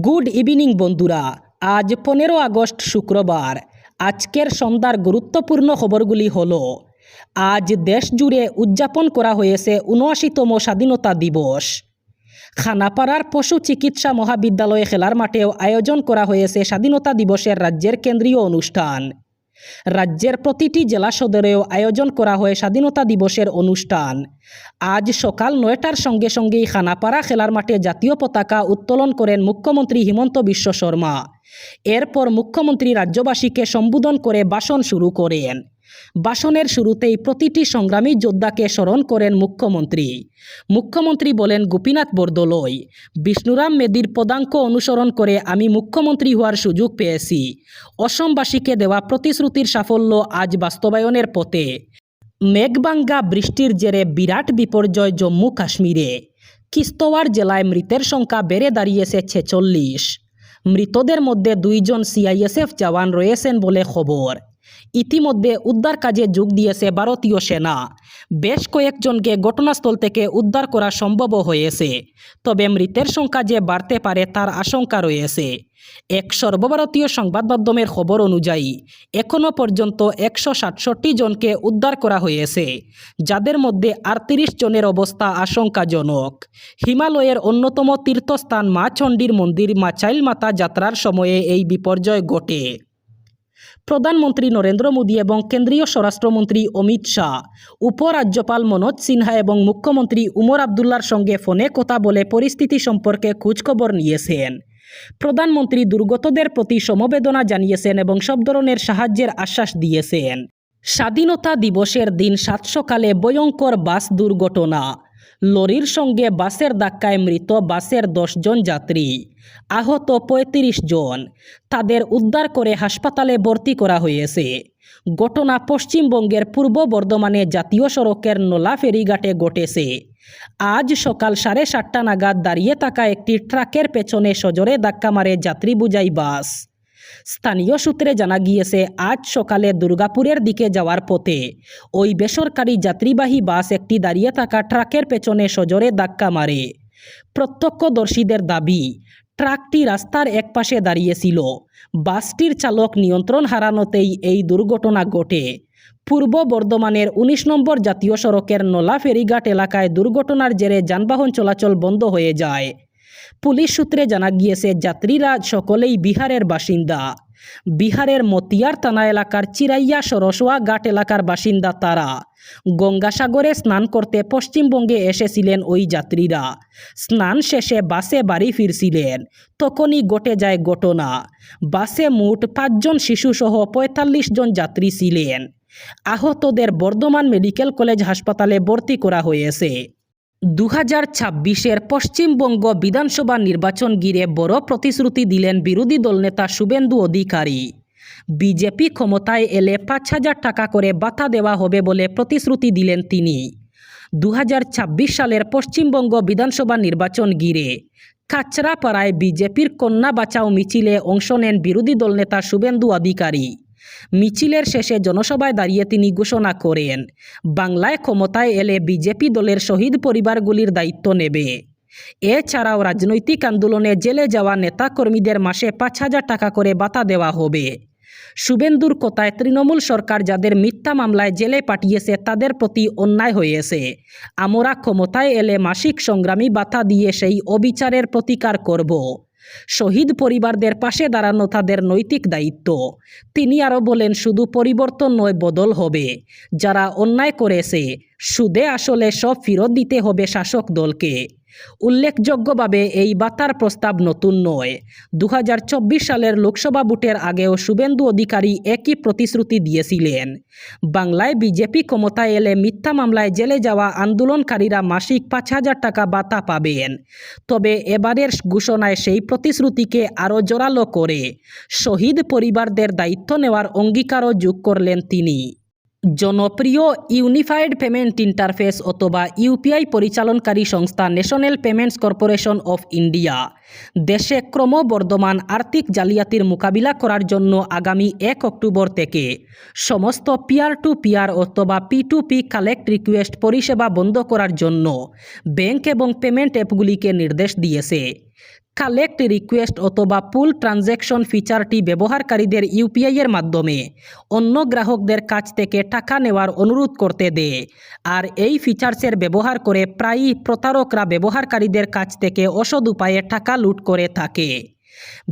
Good evening বন্ধুরা। আজ পনেরো আগস্ট শুক্রবার। আজকের সন্ধ্যার গুরুত্বপূর্ণ খবরগুলি হল, আজ দেশ জুড়ে উদযাপন করা হয়েছে উনআশিতম স্বাধীনতা দিবস। খানাপাড়ার পশু চিকিৎসা মহাবিদ্যালয়ে খেলার মাঠেও আয়োজন করা হয়েছে স্বাধীনতা দিবসের রাজ্যের কেন্দ্রীয় অনুষ্ঠান। রাজ্যের প্রতিটি জেলা সদরেও আয়োজন করা হয় স্বাধীনতা দিবসের অনুষ্ঠান। আজ সকাল নয়টার সঙ্গে সঙ্গেই খানাপাড়া খেলার মাঠে জাতীয় পতাকা উত্তোলন করেন মুখ্যমন্ত্রী হিমন্ত বিশ্ব শর্মা। এরপর মুখ্যমন্ত্রী রাজ্যবাসীকে সম্বোধন করে ভাষণ শুরু করেন। ভাষণের শুরুতেই প্রতিটি সংগ্রামী যোদ্ধাকে স্মরণ করেন মুখ্যমন্ত্রী। মুখ্যমন্ত্রী বলেন, গোপীনাথ বরদলৈ বিষ্ণুরাম মেদির পদাঙ্ক অনুসরণ করে আমি মুখ্যমন্ত্রী হওয়ার সুযোগ পেয়েছি। অসমবাসীকে দেওয়া প্রতিশ্রুতির সাফল্য আজ বাস্তবায়নের পথে। মেঘবাঙ্গা বৃষ্টির জেরে বিরাট বিপর্যয় জম্মু কাশ্মীরে। কিস্তওয়ার জেলায় মৃতের সংখ্যা বেড়ে দাঁড়িয়েছে ছেচল্লিশ। মৃতদের মধ্যে দুইজন সিআইএসএফ জওয়ান রয়েছেন বলে খবর। ইতিমধ্যে উদ্ধার কাজে যোগ দিয়েছে ভারতীয় সেনা। বেশ কয়েকজনকে ঘটনাস্থল থেকে উদ্ধার করা সম্ভব হয়েছে, তবে মৃতের সংখ্যা যে বাড়তে পারে তার আশঙ্কা রয়েছে। এক সর্বভারতীয় সংবাদ মাধ্যমের খবর অনুযায়ী এখনও পর্যন্ত একশো সাতষট্টি জনকে উদ্ধার করা হয়েছে, যাদের মধ্যে আটত্রিশ জনের অবস্থা আশঙ্কাজনক। হিমালয়ের অন্যতম তীর্থস্থান মা চণ্ডীর মন্দির মাচাইল মাতা যাত্রার সময়ে এই বিপর্যয় ঘটে। প্রধানমন্ত্রী নরেন্দ্র মোদী এবং কেন্দ্রীয় স্বরাষ্ট্রমন্ত্রী অমিত শাহ, উপরাজ্যপাল মনোজ সিনহা এবং মুখ্যমন্ত্রী উমর আবদুল্লার সঙ্গে ফোনে কথা বলে পরিস্থিতি সম্পর্কে খোঁজখবর নিয়েছেন। প্রধানমন্ত্রী দুর্গতদের প্রতি সমবেদনা জানিয়েছেন এবং সব ধরনের সাহায্যের আশ্বাস দিয়েছেন। স্বাধীনতা দিবসের দিন সাত সকালে ভয়ঙ্কর বাস দুর্ঘটনা লরির সঙ্গে বাসের ধাক্কায় মৃত বাসের দশজন যাত্রী। আহত পঁয়ত্রিশ জন। তাদের উদ্ধার করে হাসপাতালে ভর্তি করা হয়েছে। ঘটনা পশ্চিমবঙ্গের পূর্ব বর্ধমানে জাতীয় সড়কের নোলা ফেরিঘাটে ঘটেছে। আজ সকাল সাড়ে সাতটা নাগাদ দাঁড়িয়ে থাকা একটি ট্রাকের পেছনে সজোরে ধাক্কা মারে যাত্রী বুঝাই বাস। স্থানীয় সূত্রে জানা গিয়েছে, আজ সকালে দুর্গাপুরের দিকে যাওয়ার পথে ওই বেসরকারি যাত্রীবাহী বাস একটি দাঁড়িয়ে থাকা ট্রাকের পেছনে সজোরে ধাক্কা মারে। প্রত্যক্ষদর্শীদের দাবি, ট্রাকটি রাস্তার একপাশে দাঁড়িয়েছিল। বাসটির চালক নিয়ন্ত্রণ হারানোতেই এই দুর্ঘটনা ঘটে। পূর্ব বর্ধমানের ১৯ নম্বর জাতীয় সড়কের নোলা ফেরিঘাট এলাকায় দুর্ঘটনার জেরে যানবাহন চলাচল বন্ধ হয়ে যায়। পুলিশ সূত্রে জানা গিয়েছে, যাত্রীরা সকলেই বিহারের বাসিন্দা। বিহারের মতিয়ার থানা এলাকার চিরাইয়া সরসোয়া ঘাট এলাকার বাসিন্দা তারা। গঙ্গাসাগরে স্নান করতে পশ্চিমবঙ্গে এসেছিলেন ওই যাত্রীরা। স্নান শেষে বাসে বাড়ি ফিরছিলেন। তখনই ঘটে যায় ঘটনা। বাসে মোট পাঁচজন শিশুসহ পঁয়তাল্লিশ জন যাত্রী ছিলেন। আহতদের বর্ধমান মেডিকেল কলেজ হাসপাতালে ভর্তি করা হয়েছে। দু হাজার ছাব্বিশের পশ্চিমবঙ্গ বিধানসভা নির্বাচন ঘিরে বড় প্রতিশ্রুতি দিলেন বিরোধী দলনেতা শুভেন্দু অধিকারী। বিজেপি ক্ষমতায় এলে পাঁচ হাজার টাকা করে বাতা দেওয়া হবে বলে প্রতিশ্রুতি দিলেন তিনি। দু হাজার ছাব্বিশ সালের পশ্চিমবঙ্গ বিধানসভা নির্বাচন ঘিরে কাচরাপাড়ায় বিজেপির কন্যা বাঁচাও মিছিলে অংশ নেন বিরোধী দলনেতা শুভেন্দু অধিকারী। মিছিলের শেষে জনসভায় দাঁড়িয়ে তিনি ঘোষণা করেন, বাংলায় ক্ষমতায় এলে বিজেপি দলের শহীদ পরিবারগুলির দায়িত্ব নেবে। এছাড়াও রাজনৈতিক আন্দোলনে জেলে যাওয়া নেতাকর্মীদের মাসে পাঁচ হাজার টাকা করে বাতা দেওয়া হবে। শুভেন্দুর কথায় তৃণমূল সরকার যাদের মিথ্যা মামলায় জেলে পাঠিয়েছে তাদের প্রতি অন্যায় হয়েছে। আমরা ক্ষমতায় এলে মাসিক সংগ্রামী বাতা দিয়ে সেই অবিচারের প্রতিকার করব। শহীদ পরিবারদের পাশে দাঁড়ানো তাদের নৈতিক দায়িত্ব। তিনি আরও বলেন, শুধু পরিবর্তন নয়, বদল হবে। যারা অন্যায় করেছে, সুদে আসলে সব ফেরত দিতে হবে শাসক দলকে। উল্লেখযোগ্যভাবে এই বাতার প্রস্তাব নতুন নয়। দু সালের লোকসভা ভোটের আগেও শুভেন্দু অধিকারী একই প্রতিশ্রুতি দিয়েছিলেন। বাংলায় বিজেপি ক্ষমতায় এলে মিথ্যা মামলায় জেলে যাওয়া আন্দোলনকারীরা মাসিক পাঁচ হাজার টাকা বাতা পাবেন। তবে এবারের ঘোষণায় সেই প্রতিশ্রুতিকে আরও জোরালো করে শহীদ পরিবারদের দায়িত্ব নেওয়ার অঙ্গীকারও যোগ করলেন তিনি। জনপ্রিয় ইউনিফাইড পেমেন্ট ইন্টারফেস অথবা ইউপিআই পরিচালনকারী সংস্থা National Payments Corporation of India. দেশে ক্রমবর্ধমান আর্থিক জালিয়াতির মোকাবিলা করার জন্য আগামী এক অক্টোবর থেকে সমস্ত পিয়ার টু পিয়ার অথবা P to P collect request পরিষেবা বন্ধ করার জন্য ব্যাংক এবং পেমেন্ট অ্যাপগুলিকে নির্দেশ দিয়েছে। কালেক্ট রিকোয়েস্ট অথবা পুল ট্রানজ্যাকশন ফিচারটি ব্যবহারকারীদের ইউপিআই এর মাধ্যমে অন্য গ্রাহকদের কাছ থেকে টাকা নেওয়ার অনুরোধ করতে দেয় আর এই ফিচার্সের ব্যবহার করে প্রায়ই প্রতারকরা ব্যবহারকারীদের কাছ থেকে অসদ উপায়ে টাকা লুট করে থাকে।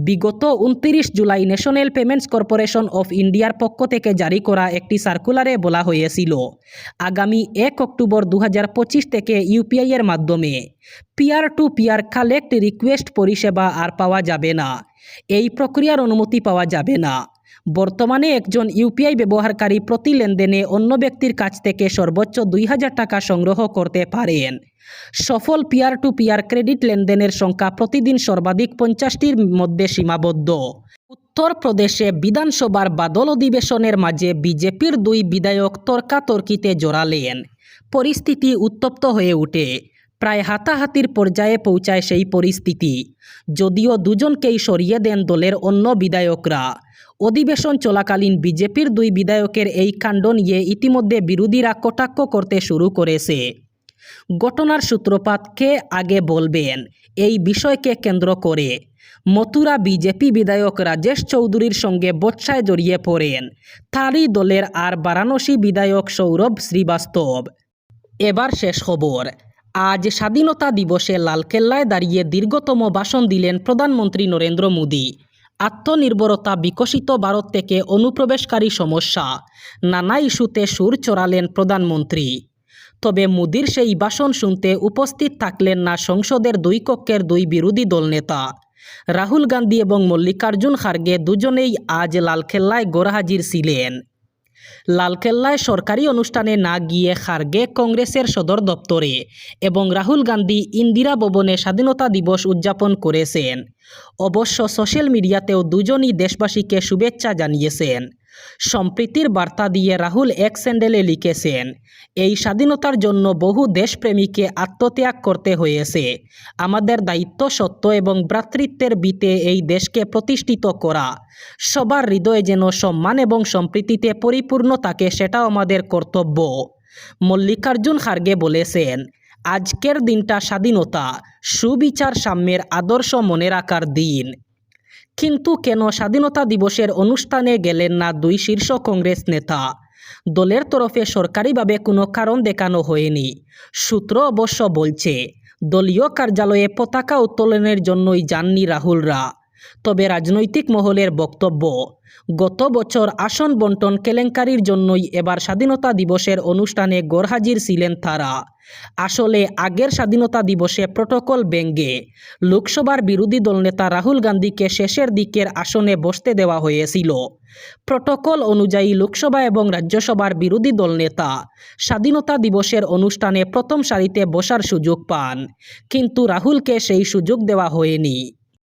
বিগত উনত্রিশ July National Payments Corporation of ইন্ডিয়ার পক্ষ থেকে জারি করা একটি সার্কুলারে বলা হয়েছিল, আগামী এক অক্টোবর দু হাজার পঁচিশ থেকে ইউপিআই এর মাধ্যমে peer to peer collect request পরিষেবা আর পাওয়া যাবে না। এই প্রক্রিয়ার অনুমতি পাওয়া যাবে না। বর্তমানে একজন ইউপিআই ব্যবহারকারী প্রতি লেনদেনে অন্য ব্যক্তির কাছ থেকে সর্বোচ্চ দুই হাজার টাকা সংগ্রহ করতে পারেন। সফল পিয়ার টু পিয়ার ক্রেডিট লেনদেনের সংখ্যা প্রতিদিন সর্বাধিক পঞ্চাশটির মধ্যে সীমাবদ্ধ। উত্তরপ্রদেশে বিধানসভার বাদল অধিবেশনের মাঝে বিজেপির দুই বিধায়ক তর্কাতর্কিতে জড়ালেন। পরিস্থিতি উত্তপ্ত হয়ে ওঠে। প্রায় হাতাহাতির পর্যায়ে পৌঁছায় সেই পরিস্থিতি। যদিও দুজনকেই সরিয়ে দেন দলের অন্য বিধায়করা। অধিবেশন চলাকালীন বিজেপির দুই বিধায়কের এই কাণ্ড নিয়ে ইতিমধ্যে বিরোধীরা কটাক্ষ করতে শুরু করেছে। ঘটনার সূত্রপাত কে আগে বলবেন? এই বিষয়কে কেন্দ্র করে মথুরা বিজেপি বিধায়ক রাজেশ চৌধুরীর সঙ্গে বৎসায় জড়িয়ে পড়েন। তারই দলের আর বারাণসী বিধায়ক সৌরভ শ্রীবাস্তব। এবার শেষ খবর। আজ স্বাধীনতা দিবসে লালকেল্লায় দাঁড়িয়ে দীর্ঘতম ভাষণ দিলেন প্রধানমন্ত্রী নরেন্দ্র মোদী। আত্মনির্ভরতা বিকশিত ভারত থেকে অনুপ্রবেশকারী সমস্যা। নানা ইস্যুতে সুর চড়ালেন প্রধানমন্ত্রী। তবে মোদির সেই ভাষণ শুনতে উপস্থিত থাকলেন না সংসদের দুই কক্ষের দুই বিরোধী দলনেতা রাহুল গান্ধী এবং মল্লিকার্জুন খার্গে দুজনেই আজ লালখেল্লায় গোরাহাজির ছিলেন। লালকেল্লায় সরকারি অনুষ্ঠানে না গিয়ে খার্গে কংগ্রেসের সদর দপ্তরে এবং রাহুল গান্ধী ইন্দিরা ভবনে স্বাধীনতা দিবস উদযাপন করেছেন। অবশ্য সোশ্যাল মিডিয়াতেও দুজনই দেশবাসীকে শুভেচ্ছা জানিয়েছেন। সম্প্রীতির বার্তা দিয়ে রাহুল এক স্যান্ডেলে লিখেছেন, এই স্বাধীনতার জন্য বহু দেশপ্রেমীকে আত্মত্যাগ করতে হয়েছে। আমাদের দায়িত্ব সত্য এবং ভ্রাতৃত্বের বিতে এই দেশকে প্রতিষ্ঠিত করা। সবার হৃদয়ে যেন সম্মান এবং সম্প্রীতিতে পরিপূর্ণ থাকে সেটাও আমাদের কর্তব্য। মল্লিকার্জুন খার্গে বলেছেন, আজকের দিনটা স্বাধীনতা, সুবিচার সাম্যের আদর্শ মনে রাখার দিন। কিন্তু কেন স্বাধীনতা দিবসের অনুষ্ঠানে গেলেন না দুই শীর্ষ কংগ্রেস নেতা? দলের তরফে সরকারিভাবে কোনো কারণ দেখানো হয়নি। সূত্র অবশ্য বলছে, দলীয় কার্যালয়ে পতাকা উত্তোলনের জন্যই যাননি রাহুলরা। তবে রাজনৈতিক মহলের বক্তব্য, গত বছর আসন বন্টন কেলেঙ্কারির জন্যই এবার স্বাধীনতা দিবসের অনুষ্ঠানে গড়হাজির ছিলেন তারা। আসলে আগের স্বাধীনতা দিবসে প্রোটোকল ব্যঙ্গে লোকসভার বিরোধী দলনেতা রাহুল গান্ধীকে শেষের দিকের আসনে বসতে দেওয়া হয়েছিল। প্রোটোকল অনুযায়ী লোকসভা এবং রাজ্যসভার বিরোধী দলনেতা স্বাধীনতা দিবসের অনুষ্ঠানে প্রথম সারিতে বসার সুযোগ পান, কিন্তু রাহুলকে সেই সুযোগ দেওয়া হয়নি।